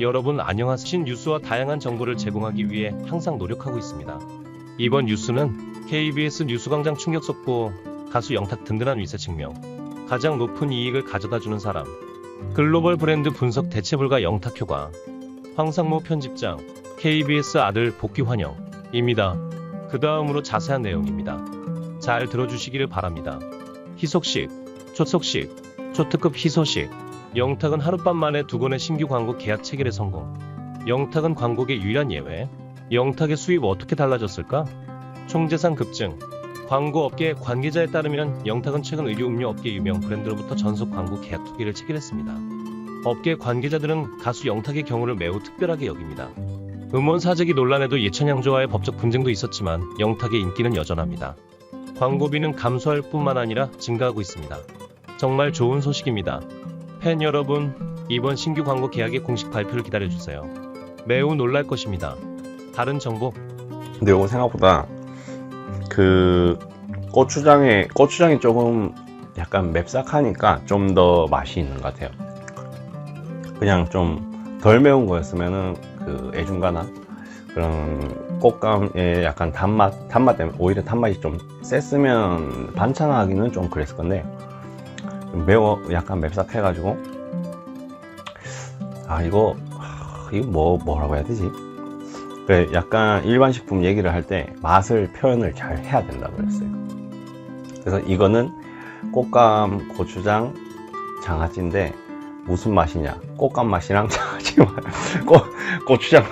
여러분 안녕하세요. 신 뉴스와 다양한 정보를 제공하기 위해 항상 노력하고 있습니다. 이번 뉴스는 KBS 뉴스광장 충격 속보 가수 영탁 든든한 위세 증명 가장 높은 이익을 가져다 주는 사람 글로벌 브랜드 분석 대체 불가 영탁 효과 황상모 편집장 KBS 아들 복귀 환영입니다. 그 다음으로 자세한 내용입니다. 잘 들어주시기를 바랍니다. 희소식, 초속식, 초특급 희소식 영탁은 하룻밤 만에 두 건의 신규 광고 계약 체결에 성공. 영탁은 광고계 유일한 예외. 영탁의 수입 어떻게 달라졌을까? 총재산 급증. 광고 업계 관계자에 따르면 영탁은 최근 의류 음료 업계 유명 브랜드로부터 전속 광고 계약 투기를 체결했습니다. 업계 관계자들은 가수 영탁의 경우를 매우 특별하게 여깁니다. 음원 사재기 논란에도 예천양조와의 법적 분쟁도 있었지만 영탁의 인기는 여전합니다. 광고비는 감소할 뿐만 아니라 증가하고 있습니다. 정말 좋은 소식입니다. 팬 여러분, 이번 신규 광고 계약의 공식 발표를 기다려주세요. 매우 놀랄 것입니다. 다른 정보, 근데 이거 생각보다 그 고추장에 고추장이 조금 약간 맵싹하니까 좀 더 맛이 있는 것 같아요. 그냥 좀 덜 매운 거였으면은 그 애중가나 그런 꽃감의 약간 단맛 단맛 때문에 오히려 단맛이 좀 셌으면 반찬하기는 좀 그랬을 건데 좀 매워 약간 맵싹해가지고 아 이거 하, 이거 뭐 뭐라고 해야 되지? 그 약간 일반 식품 얘기를 할 때 맛을 표현을 잘 해야 된다고 그랬어요. 그래서 이거는 꽃감 고추장 장아찌인데 무슨 맛이냐? 꽃감 맛이랑 장아찌 맛, 꽃, 고추장